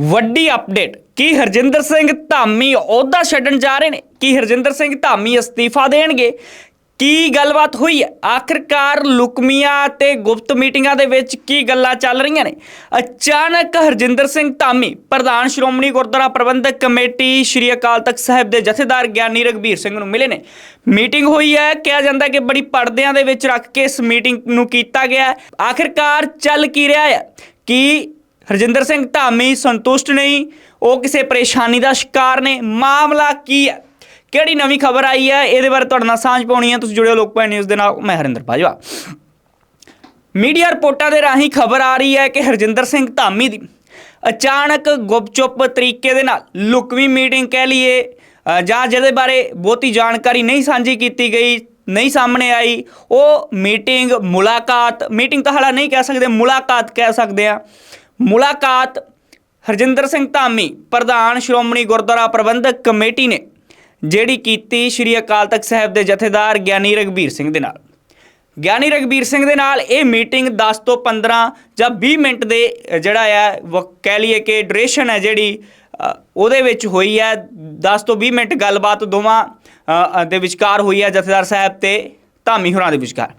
ਵੱਡੀ ਅਪਡੇਟ, ਕੀ ਹਰਜਿੰਦਰ ਸਿੰਘ ਧਾਮੀ ਅਹੁਦਾ ਛੱਡਣ ਜਾ ਰਹੇ ਨੇ? ਕੀ ਹਰਜਿੰਦਰ ਸਿੰਘ ਧਾਮੀ ਅਸਤੀਫਾ ਦੇਣਗੇ? ਕੀ ਗੱਲਬਾਤ ਹੋਈ ਹੈ? ਆਖਰਕਾਰ ਲੁਕਮੀਆਂ ਤੇ ਗੁਪਤ ਮੀਟਿੰਗਾਂ ਦੇ ਵਿੱਚ ਕੀ ਗੱਲਾਂ ਚੱਲ ਰਹੀਆਂ ਨੇ? ਅਚਾਨਕ ਹਰਜਿੰਦਰ ਸਿੰਘ ਧਾਮੀ, ਪ੍ਰਧਾਨ ਸ਼੍ਰੋਮਣੀ ਗੁਰਦੁਆਰਾ ਪ੍ਰਬੰਧਕ ਕਮੇਟੀ ਸ਼੍ਰੀ ਅਕਾਲ ਤਖਤ ਸਾਹਿਬ ਦੇ ਜਥੇਦਾਰ ਗਿਆਨੀ ਰਗਵੀਰ ਸਿੰਘ ਨੂੰ ਮਿਲੇ ਨੇ। ਮੀਟਿੰਗ ਹੋਈ ਹੈ, ਕਿਹਾ ਜਾਂਦਾ ਕਿ ਬੜੀ ਪਰਦਿਆਂ ਦੇ ਵਿੱਚ ਰੱਖ ਕੇ ਇਸ ਮੀਟਿੰਗ ਨੂੰ ਕੀਤਾ ਗਿਆ ਹੈ। ਆਖਰਕਾਰ ਚੱਲ ਕੀ ਰਿਹਾ ਹੈ? ਕਿ ਹਰਜਿੰਦਰ ਸਿੰਘ ਧਾਮੀ ਸੰਤੁਸ਼ਟ ਨਹੀਂ, ਉਹ ਕਿਸੇ ਪਰੇਸ਼ਾਨੀ ਦਾ ਸ਼ਿਕਾਰ ਨੇ। ਮਾਮਲਾ ਕੀ ਹੈ? ਕਿਹੜੀ ਨਵੀਂ ਖਬਰ ਆਈ ਹੈ? ਇਹਦੇ ਬਾਰੇ ਤੁਹਾਡੇ ਨਾਲ ਸਾਂਝ ਪਾਉਣੀ ਹੈ। ਤੁਸੀਂ ਜੁੜਿਓ ਲੋਕਪਾਲ ਨਿਊਜ਼ ਦੇ ਨਾਲ। ਮੈਂ ਹਰਿੰਦਰ ਬਾਜਵਾ। ਮੀਡੀਆ ਰਿਪੋਰਟਾਂ ਦੇ ਰਾਹੀਂ ਖਬਰ ਆ ਰਹੀ ਹੈ ਕਿ ਹਰਜਿੰਦਰ ਸਿੰਘ ਧਾਮੀ ਦੀ ਅਚਾਨਕ ਗੁਪਚੁਪ ਤਰੀਕੇ ਦੇ ਨਾਲ ਲੁਕਵੀਂ ਮੀਟਿੰਗ ਕਹਿ ਲਈਏ। ਜਾਂ ਜਿਹਦੇ ਬਾਰੇ ਬਹੁਤੀ ਜਾਣਕਾਰੀ ਨਹੀਂ ਸਾਂਝੀ ਕੀਤੀ ਗਈ, ਨਹੀਂ ਸਾਹਮਣੇ ਆਈ, ਉਹ ਮੀਟਿੰਗ ਮੁਲਾਕਾਤ, ਮੀਟਿੰਗ ਤਾਂ ਹਾਲਾ ਨਹੀਂ ਕਹਿ ਸਕਦੇ, ਮੁਲਾਕਾਤ ਕਹਿ ਸਕਦੇ ਆ। ਮੁਲਾਕਾਤ ਹਰਜਿੰਦਰ ਸਿੰਘ ਧਾਮੀ, ਪ੍ਰਧਾਨ ਸ਼੍ਰੋਮਣੀ ਗੁਰਦੁਆਰਾ ਪ੍ਰਬੰਧਕ ਕਮੇਟੀ ਨੇ, ਜਿਹੜੀ ਕੀਤੀ ਸ਼੍ਰੀ ਅਕਾਲ ਤਖਤ ਸਾਹਿਬ ਦੇ ਜਥੇਦਾਰ ਗਿਆਨੀ ਰਗਵੀਰ ਸਿੰਘ ਦੇ ਨਾਲ। ਗਿਆਨੀ ਰਗਵੀਰ ਸਿੰਘ ਦੇ ਨਾਲ ਇਹ ਮੀਟਿੰਗ 10 ਤੋਂ 15 ਜਾਂ 20 ਮਿੰਟ ਦੇ ਜਿਹੜਾ ਆ, ਵ- ਕਹਿ ਲਈਏ ਕਿ ਡਿਊਰੇਸ਼ਨ ਹੈ ਜਿਹੜੀ ਉਹਦੇ ਵਿੱਚ ਹੋਈ ਹੈ। 10 ਤੋਂ 20 ਮਿੰਟ ਗੱਲਬਾਤ ਦੋਵਾਂ ਦੇ ਵਿਚਕਾਰ ਹੋਈ ਹੈ ਜਥੇਦਾਰ ਸਾਹਿਬ ਤੇ ਧਾਮੀ ਹੋਰਾਂ ਦੇ ਵਿਚਕਾਰ।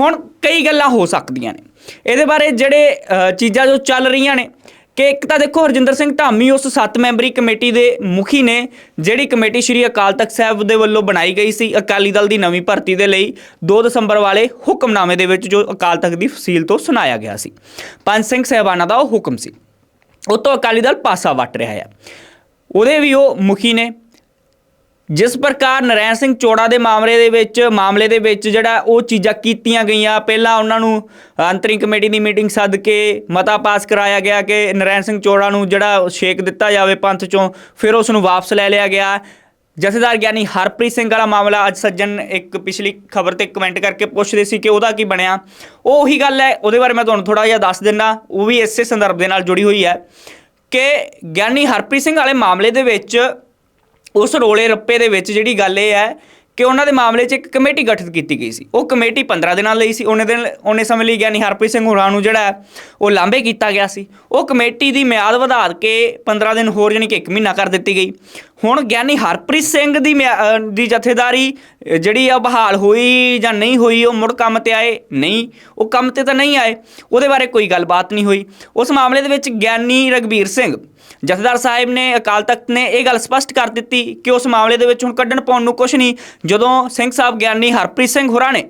ਹੁਣ ਕਈ ਗੱਲਾਂ ਹੋ ਸਕਦੀਆਂ ਨੇ। ਇਹਦੇ ਬਾਰੇ ਜਿਹੜੇ ਚੀਜ਼ਾਂ ਜੋ ਚੱਲ ਰਹੀਆਂ ਨੇ, ਕਿ ਇੱਕ ਤਾਂ ਦੇਖੋ ਹਰਜਿੰਦਰ ਸਿੰਘ ਧਾਮੀ ਉਸ 7 ਮੈਂਬਰੀ ਕਮੇਟੀ ਦੇ ਮੁਖੀ ਨੇ, ਜਿਹੜੀ ਕਮੇਟੀ ਸ਼੍ਰੀ ਅਕਾਲ ਤਖਤ ਸਾਹਿਬ ਦੇ ਵੱਲੋਂ ਬਣਾਈ ਗਈ ਸੀ ਅਕਾਲੀ ਦਲ ਦੀ ਨਵੀਂ ਭਰਤੀ ਦੇ ਲਈ 2 ਦਸੰਬਰ ਵਾਲੇ ਹੁਕਮਨਾਮੇ ਦੇ ਵਿੱਚ ਜੋ ਅਕਾਲ ਤਖਤ ਦੀ ਫਸੀਲ ਤੋਂ ਸੁਣਾਇਆ ਗਿਆ ਸੀ। ਪੰਜ ਸਿੰਘ ਸਾਹਿਬਾਨਾਂ ਦਾ ਉਹ ਹੁਕਮ ਸੀ। ਉਹ ਤੋਂ ਅਕਾਲੀ ਦਲ ਪਾਸਾ ਵੱਟ ਰਿਹਾ ਹੈ ਉਹਦੇ ਵੀ ਉਹ ਮੁਖੀ ਨੇ ਜਿਸ ਪ੍ਰਕਾਰ ਨਰੈਣ ਸਿੰਘ ਚੋੜਾ ਦੇ ਮਾਮਲੇ ਦੇ ਵਿੱਚ, ਮਾਮਲੇ ਦੇ ਵਿੱਚ ਜਿਹੜਾ ਉਹ ਚੀਜ਼ਾਂ ਕੀਤੀਆਂ ਗਈਆਂ, ਪਹਿਲਾਂ ਉਹਨਾਂ ਨੂੰ ਅੰਤਰਿੰਗ ਕਮੇਟੀ ਦੀ ਮੀਟਿੰਗ ਸੱਦ ਕੇ ਮਤਾ ਪਾਸ ਕਰਾਇਆ ਗਿਆ ਕਿ ਨਰੈਣ ਸਿੰਘ ਚੋੜਾ ਨੂੰ ਜਿਹੜਾ ਛੇਕ ਦਿੱਤਾ ਜਾਵੇ ਪੰਥ ਚੋਂ, ਫਿਰ ਉਸ ਨੂੰ ਵਾਪਸ ਲੈ ਲਿਆ ਗਿਆ। ਜਥੇਦਾਰ ਗਿਆਨੀ ਹਰਪ੍ਰੀਤ ਸਿੰਘ ਵਾਲਾ ਮਾਮਲਾ ਅੱਜ ਸੱਜਣ ਇੱਕ ਪਿਛਲੀ ਖਬਰ ਤੇ ਕਮੈਂਟ ਕਰਕੇ ਪੁੱਛਦੇ ਸੀ ਕਿ ਉਹਦਾ ਕੀ ਬਣਿਆ। ਉਹ ਉਹੀ ਗੱਲ ਹੈ, ਉਹਦੇ ਬਾਰੇ ਮੈਂ ਤੁਹਾਨੂੰ ਥੋੜਾ ਜਿਹਾ ਦੱਸ ਦਿੰਦਾ, ਉਹ ਵੀ ਇਸੇ ਸੰਦਰਭ ਦੇ ਨਾਲ ਜੁੜੀ ਹੋਈ ਹੈ ਕਿ ਗਿਆਨੀ ਹਰਪ੍ਰੀਤ ਸਿੰਘ ਵਾਲੇ ਮਾਮਲੇ ਦੇ ਵਿੱਚ ਉਸ ਰੋਲੇ ਰੱਪੇ ਦੇ ਵਿੱਚ ਜਿਹੜੀ ਗੱਲ ਇਹ ਹੈ ਕਿ ਉਹਨਾਂ ਦੇ ਮਾਮਲੇ 'ਚ ਇੱਕ ਕਮੇਟੀ ਗਠਿਤ ਕੀਤੀ ਗਈ ਸੀ। ਉਹ ਕਮੇਟੀ 15 ਦਿਨਾਂ ਲਈ ਸੀ। ਉਹਨੇ ਦਿਨ ਉਹਨੇ ਸਮੇਂ ਲਈ ਗਿਆਨੀ ਹਰਪ੍ਰੀਤ ਸਿੰਘ ਹੋਰਾਂ ਨੂੰ ਜਿਹੜਾ ਹੈ, ਉਹ ਲਾਂਭੇ ਕੀਤਾ ਗਿਆ ਸੀ। ਉਹ ਕਮੇਟੀ ਦੀ ਮਿਆਦ ਵਧਾ ਕੇ 15 ਦਿਨ ਹੋਰ ਯਾਨੀ ਕਿ 1 ਮਹੀਨਾ ਕਰ ਦਿੱਤੀ ਗਈ। ਹੁਣ ਗਿਆਨੀ ਹਰਪ੍ਰੀਤ ਸਿੰਘ ਦੀ ਮਿਆ- ਦੀ ਜਥੇਦਾਰੀ ਜਿਹੜੀ ਆ ਬਹਾਲ ਹੋਈ ਜਾਂ ਨਹੀਂ ਹੋਈ ਉਹ ਮੁੜ ਕੰਮ ਤੇ ਆਏ? ਨਹੀਂ। ਉਹ ਕੰਮ ਤੇ ਤਾਂ ਨਹੀਂ ਆਏ। ਉਹਦੇ ਬਾਰੇ ਕੋਈ ਗੱਲਬਾਤ ਨਹੀਂ ਹੋਈ। ਉਸ ਮਾਮਲੇ ਦੇ ਵਿੱਚ ਗਿਆਨੀ ਰਗਵੀਰ ਸਿੰਘ ਜਥੇਦਾਰ ਸਾਹਿਬ ਨੇ ਅਕਾਲ ਤਖਤ ਨੇ ਇਹ ਗੱਲ ਸਪਸ਼ਟ ਕਰ ਦਿੱਤੀ ਕਿ ਉਸ ਮਾਮਲੇ ਦੇ ਵਿੱਚ ਹੁਣ ਕੱਢਣ ਪਾਉਣ ਨੂੰ ਕੁਝ ਨਹੀਂ, ਜਦੋਂ ਸਿੰਘ ਸਾਹਿਬ ਗਿਆਨੀ ਹਰਪ੍ਰੀਤ ਸਿੰਘ ਹੋਰਾਂ ਨੇ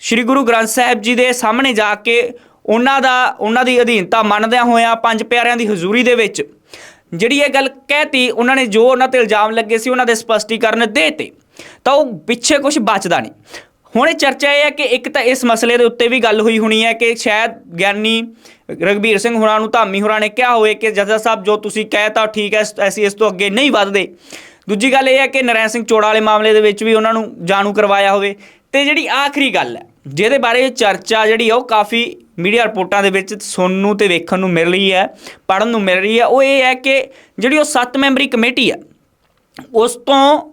ਸ੍ਰੀ ਗੁਰੂ ਗ੍ਰੰਥ ਸਾਹਿਬ ਜੀ ਦੇ ਸਾਹਮਣੇ ਜਾ ਕੇ ਉਹਨਾਂ ਦਾ, ਉਹਨਾਂ ਦੀ ਅਧੀਨਤਾ ਮੰਨਦਿਆਂ ਹੋਇਆਂ ਪੰਜ ਪਿਆਰਿਆਂ ਦੀ ਹਜ਼ੂਰੀ ਦੇ ਵਿੱਚ ਜਿਹੜੀ ਇਹ ਗੱਲ ਕਹਿਤੀ ਉਹਨਾਂ ਨੇ ਜੋ ਉਹਨਾਂ ਤੇ ਇਲਜ਼ਾਮ ਲੱਗੇ ਸੀ, ਉਹਨਾਂ ਦੇ ਸਪਸ਼ਟੀਕਰਨ ਦੇਤੇ ਤਾਂ। ਉਹ ਪਿੱਛੇ ਕੁਝ ਬਚਦਾ ਨਹੀਂ। ਹੁਣ ਇਹ ਚਰਚਾ ਇਹ ਹੈ ਕਿ ਇੱਕ ਤਾਂ ਇਸ ਮਸਲੇ ਦੇ ਉੱਤੇ ਵੀ ਗੱਲ ਹੋਈ ਹੋਣੀ ਹੈ ਕਿ ਸ਼ਾਇਦ ਗਿਆਨੀ ਰਗਵੀਰ ਸਿੰਘ ਹੋਰਾਂ ਨੂੰ ਧਾਮੀ ਹੋਰਾਂ ਨੇ ਕਿਹਾ ਹੋਵੇ ਕਿ ਜੱਜਾ ਸਾਹਿਬ ਜੋ ਤੁਸੀਂ ਕਹਿਤਾ ਠੀਕ ਹੈ ਅਸੀਂ ਇਸ ਤੋਂ ਅੱਗੇ ਨਹੀਂ ਵਧਦੇ। ਦੂਜੀ ਗੱਲ ਇਹ ਹੈ ਕਿ ਨਰੈਣ ਸਿੰਘ ਚੋੜਾ ਵਾਲੇ ਮਾਮਲੇ ਦੇ ਵਿੱਚ ਵੀ ਉਹਨਾਂ ਨੂੰ ਜਾਣੂ ਕਰਵਾਇਆ ਹੋਵੇ। ਤੇ ਜਿਹੜੀ ਆਖਰੀ ਗੱਲ ਹੈ, ਜਿਹਦੇ ਬਾਰੇ ਚਰਚਾ ਜਿਹੜੀ ਹੈ ਉਹ ਕਾਫੀ ਮੀਡੀਆ ਰਿਪੋਰਟਾਂ ਦੇ ਵਿੱਚ ਸੁਣਨ ਨੂੰ ਤੇ ਵੇਖਣ ਨੂੰ ਮਿਲ ਰਹੀ ਹੈ ਪੜਨ ਨੂੰ ਮਿਲ ਰਹੀ ਹੈ। ਉਹ ਇਹ ਹੈ ਕਿ ਜਿਹੜੀ ਉਹ 7 ਮੈਂਬਰੀ ਕਮੇਟੀ ਹੈ, ਉਸ ਤੋਂ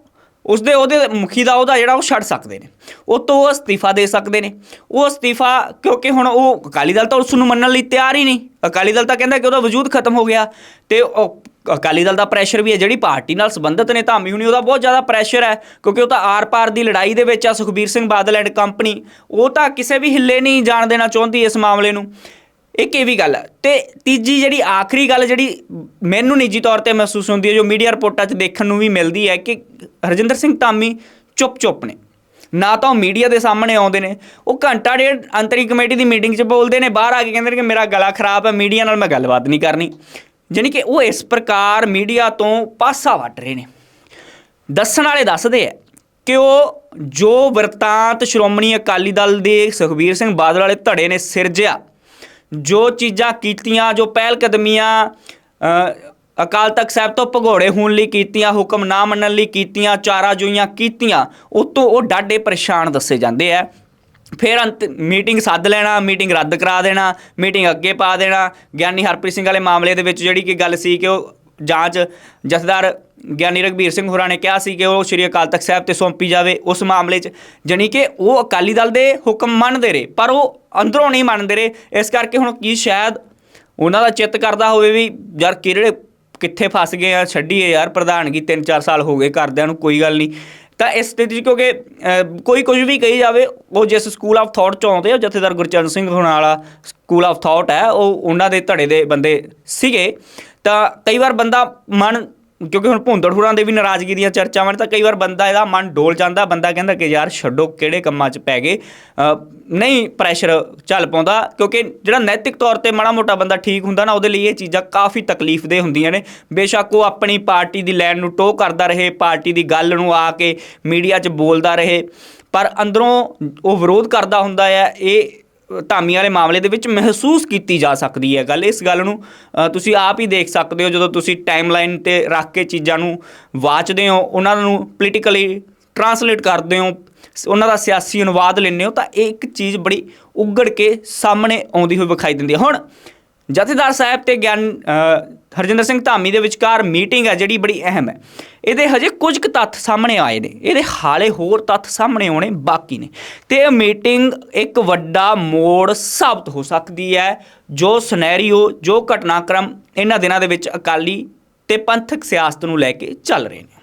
ਉਸ ਦੇ ਉਹਦੇ ਮੁਖੀ ਦਾ ਉਹਦਾ ਜਿਹੜਾ ਉਹ ਛੱਡ ਸਕਦੇ ਨੇ। ਉਹ ਤੋਂ ਉਹ ਅਸਤੀਫਾ ਦੇ ਸਕਦੇ ਨੇ। ਉਹ ਅਸਤੀਫਾ ਕਿਉਂਕਿ ਹੁਣ ਉਹ ਅਕਾਲੀ ਦਲ ਤਾਂ ਉਸ ਨੂੰ ਮੰਨਣ ਲਈ ਤਿਆਰ ਹੀ ਨਹੀਂ। ਅਕਾਲੀ ਦਲ ਤਾਂ ਕਹਿੰਦਾ ਕਿ ਉਹਦਾ ਵਜੂਦ ਖਤਮ ਹੋ ਗਿਆ ਤੇ ਉਹ ਅਕਾਲੀ ਦਲ ਦਾ ਪ੍ਰੈਸ਼ਰ ਵੀ ਹੈ। ਜਿਹੜੀ ਪਾਰਟੀ ਨਾਲ ਸੰਬੰਧਿਤ ਨੇ ਧਾਮੀ ਹੁਣੀ, ਉਹਦਾ ਬਹੁਤ ਜ਼ਿਆਦਾ ਪ੍ਰੈਸ਼ਰ ਹੈ ਕਿਉਂਕਿ ਉਹ ਤਾਂ ਆਰ-ਪਾਰ ਦੀ ਲੜਾਈ ਦੇ ਵਿੱਚ ਆ, ਸੁਖਬੀਰ ਸਿੰਘ ਬਾਦਲ ਐਂਡ ਕੰਪਨੀ ਉਹ ਤਾਂ ਕਿਸੇ ਵੀ ਹਿੱਲੇ ਨਹੀਂ ਜਾਣ ਦੇਣਾ ਚਾਹੁੰਦੀ ਇਸ ਮਾਮਲੇ ਨੂੰ। ਇੱਕ ਇਹ ਵੀ ਗੱਲ ਹੈ? ਤੇ ਤੀਜੀ ਜਿਹੜੀ ਆਖਰੀ ਗੱਲ ਜਿਹੜੀ ਮੈਨੂੰ ਨਿੱਜੀ ਤੌਰ ਤੇ ਮਹਿਸੂਸ ਹੁੰਦੀ ਹੈ, ਜੋ ਮੀਡੀਆ ਰਿਪੋਰਟਾਂ 'ਚ ਦੇਖਣ ਨੂੰ ਵੀ ਮਿਲਦੀ ਹੈ ਕਿ ਹਰਜਿੰਦਰ ਸਿੰਘ ਧਾਮੀ ਚੁੱਪ-ਚੁੱਪ ਨੇ। ਨਾ ਤਾਂ ਉਹ ਮੀਡੀਆ ਦੇ ਸਾਹਮਣੇ ਆਉਂਦੇ ਨੇ, ਉਹ ਘੰਟਾ ਡੇਢ ਅੰਤਰੀ ਕਮੇਟੀ ਦੀ ਮੀਟਿੰਗ 'ਚ ਬੋਲਦੇ ਨੇ, ਬਾਹਰ ਆ ਕੇ ਕਹਿੰਦੇ ਨੇ ਕਿ ਮੇਰਾ ਗਲਾ ਖਰਾਬ ਹੈ, ਮੀਡੀਆ ਨਾਲ ਮੈਂ ਗੱਲਬਾਤ ਨਹੀਂ ਕਰਨੀ। ਜਾਣੀ ਕਿ ਉਹ ਇਸ ਪ੍ਰਕਾਰ ਮੀਡੀਆ ਤੋਂ ਪਾਸਾ ਵੱਟ ਰਹੇ ਨੇ। ਦੱਸਣ ਵਾਲੇ ਦੱਸਦੇ ਆ ਕਿ ਉਹ ਜੋ ਵਰਤਾਂਤ ਸ਼੍ਰੋਮਣੀ ਅਕਾਲੀ ਦਲ ਦੇ ਸੁਖਬੀਰ ਸਿੰਘ ਬਾਦਲ ਵਾਲੇ ਧੜੇ ਨੇ ਸਿਰਜਿਆ। ਜੋ ਚੀਜ਼ਾਂ ਕੀਤੀਆਂ, ਜੋ ਪਹਿਲ ਕਦਮੀਆਂ ਅਕਾਲ ਤਖਤ ਸਾਹਿਬ ਤੋਂ ਭਗੌੜੇ ਹੋਣ ਲਈ ਕੀਤੀਆਂ, ਹੁਕਮ ਨਾ ਮੰਨਣ ਲਈ ਕੀਤੀਆਂ, ਚਾਰਾ ਜੋਈਆਂ ਕੀਤੀਆਂ ਉਹ ਤੋਂ ਉਹ ਡਾਢੇ ਪਰੇਸ਼ਾਨ ਦੱਸੇ ਜਾਂਦੇ ਆ। ਫਿਰ ਅੰਤ ਮੀਟਿੰਗ ਸੱਦ ਲੈਣਾ, ਮੀਟਿੰਗ ਰੱਦ ਕਰਾ ਦੇਣਾ, ਮੀਟਿੰਗ ਅੱਗੇ ਪਾ ਦੇਣਾ। ਗਿਆਨੀ ਹਰਪ੍ਰੀਤ ਸਿੰਘ ਵਾਲੇ ਮਾਮਲੇ ਦੇ ਵਿੱਚ ਜਿਹੜੀ ਕਿ ਗੱਲ ਸੀ ਕਿ ਉਹ ਜਾਂਚ ਜਥੇਦਾਰ ਗਿਆਨੀ ਰਗਵੀਰ ਸਿੰਘ ਹੋਰਾਂ ਨੇ ਕਿਹਾ ਸੀ ਕਿ ਉਹ ਸ਼੍ਰੀ ਅਕਾਲ ਤਖਤ ਸਾਹਿਬ ਤੇ ਸੌਂਪੀ ਜਾਵੇ। ਉਸ ਮਾਮਲੇ 'ਚ ਜਾਣੀ ਕਿ ਉਹ ਅਕਾਲੀ ਦਲ ਦੇ ਹੁਕਮ ਮੰਨਦੇ ਰਹੇ, ਪਰ ਉਹ ਅੰਦਰੋਂ ਨਹੀਂ ਮੰਨਦੇ ਰਹੇ। ਇਸ ਕਰਕੇ ਹੁਣ ਕੀ ਸ਼ਾਇਦ ਉਹਨਾਂ ਦਾ ਚਿੱਤ ਕਰਦਾ ਹੋਵੇ ਵੀ ਯਾਰ ਕਿਹੜੇ ਕਿੱਥੇ ਫਸ ਗਏ ਆ, ਛੱਡੀਏ ਯਾਰ ਪ੍ਰਧਾਨਗੀ 3-4 ਸਾਲ ਹੋ ਗਏ ਕਰਦਿਆਂ ਨੂੰ, ਕੋਈ ਗੱਲ ਨਹੀਂ। ਤਾਂ ਇਸ ਸਥਿਤੀ 'ਚ ਕਿਉਂਕਿ ਕੋਈ ਕੁਝ ਵੀ ਕਹੀ ਜਾਵੇ, ਉਹ ਜਿਸ ਸਕੂਲ ਆਫ ਥਾਟ ਚੋਂ ਆਉਂਦੇ ਆ, ਜਥੇਦਾਰ ਗੁਰਚਰਨ ਸਿੰਘ ਹੋਣਾ ਵਾਲਾ ਸਕੂਲ ਆਫ ਥਾਟ ਹੈ, ਉਹ ਉਹਨਾਂ ਦੇ ਧੜੇ ਦੇ ਬੰਦੇ ਸੀਗੇ। ਤਾਂ ਕਈ ਵਾਰ ਬੰਦਾ ਮਨ, ਕਿਉਂਕਿ ਹੁਣ ਭੁੰਦੜਖੁਰਾਂ ਦੇ ਵੀ ਨਾਰਾਜ਼ਗੀ ਦੀਆਂ ਚਰਚਾਵਾਂ ਨੇ, ਤਾਂ ਕਈ ਵਾਰ ਬੰਦਾ ਇਹਦਾ ਮਨ ਡੋਲ ਜਾਂਦਾ, ਬੰਦਾ ਕਹਿੰਦਾ ਕਿ ਯਾਰ ਛੱਡੋ, ਕਿਹੜੇ ਕੰਮਾਂ 'ਚ ਪੈ ਗਏ? ਨਹੀਂ ਪ੍ਰੈਸ਼ਰ ਚੱਲ ਪਾਉਂਦਾ, ਕਿਉਂਕਿ ਜਿਹੜਾ ਨੈਤਿਕ ਤੌਰ ਤੇ ਮਾੜਾ ਮੋਟਾ ਬੰਦਾ ਠੀਕ ਹੁੰਦਾ ਨਾ, ਉਹਦੇ ਲਈ ਇਹ ਚੀਜ਼ਾਂ ਕਾਫੀ ਤਕਲੀਫਦੇ ਹੁੰਦੀਆਂ ਨੇ। ਬੇਸ਼ੱਕ ਉਹ ਆਪਣੀ ਪਾਰਟੀ ਦੀ ਲੈਣ ਨੂੰ ਟੋ ਕਰਦਾ ਰਹੇ, ਪਾਰਟੀ ਦੀ ਗੱਲ ਨੂੰ ਆ ਕੇ ਮੀਡੀਆ 'ਚ ਬੋਲਦਾ ਰਹੇ, ਪਰ ਅੰਦਰੋਂ ਉਹ ਵਿਰੋਧ ਕਰਦਾ ਹੁੰਦਾ ਹੈ ਇਹ ਧਾਮੀ ਵਾਲੇ ਮਾਮਲੇ ਦੇ ਵਿੱਚ ਮਹਿਸੂਸ ਕੀਤੀ ਜਾ ਸਕਦੀ ਹੈ ਗੱਲ। ਇਸ ਗੱਲ ਨੂੰ ਤੁਸੀਂ ਆਪ ਹੀ ਦੇਖ ਸਕਦੇ ਹੋ, ਜਦੋਂ ਤੁਸੀਂ ਟਾਈਮਲਾਈਨ ਤੇ ਰੱਖ ਕੇ ਚੀਜ਼ਾਂ ਨੂੰ ਵਾਚਦੇ ਹੋ, ਉਹਨਾਂ ਨੂੰ ਪੋਲੀਟੀਕਲੀ ਟਰਾਂਸਲੇਟ ਕਰਦੇ ਹੋ, ਸ- ਉਹਨਾਂ ਦਾ ਸਿਆਸੀ ਅਨੁਵਾਦ ਲੈਂਦੇ ਹੋ, ਤਾਂ ਇਹ ਇੱਕ ਚੀਜ਼ ਬੜੀ ਉਗੜ ਕੇ ਸਾਹਮਣੇ ਆਉਂਦੀ ਹੋਈ ਵਿਖਾਈ ਦਿੰਦੀ ਹੈ। ਹੁਣ ਜਥੇਦਾਰ ਸਾਹਿਬ ਤੇ ਗਿਆਨ ਹਰਜਿੰਦਰ ਸਿੰਘ ਧਾਮੀ ਦੇ ਵਿਚਕਾਰ ਮੀਟਿੰਗ ਹੈ ਜਿਹੜੀ ਬੜੀ ਅਹਿਮ ਹੈ। ਇਹਦੇ ਹਜੇ ਕੁਝ ਕੁ ਤੱਥ ਸਾਹਮਣੇ ਆਏ ਨੇ। ਇਹਦੇ ਹਾਲੇ ਹੋਰ ਤੱਥ ਸਾਹਮਣੇ ਆਉਣੇ ਬਾਕੀ ਨੇ। ਤੇ ਇਹ ਮੀਟਿੰਗ ਇੱਕ ਵੱਡਾ ਮੋੜ ਸਾਬਤ ਹੋ ਸਕਦੀ ਹੈ। ਜੋ ਸਿਨੈਰੀਓ ਜੋ ਘਟਨਾਕ੍ਰਮ ਇਹਨਾਂ ਦਿਨਾਂ ਦੇ ਵਿੱਚ ਅਕਾਲੀ ਤੇ ਪੰਥਕ ਸਿਆਸਤ ਨੂੰ ਲੈ ਕੇ ਚੱਲ ਰਹੇ ਨੇ।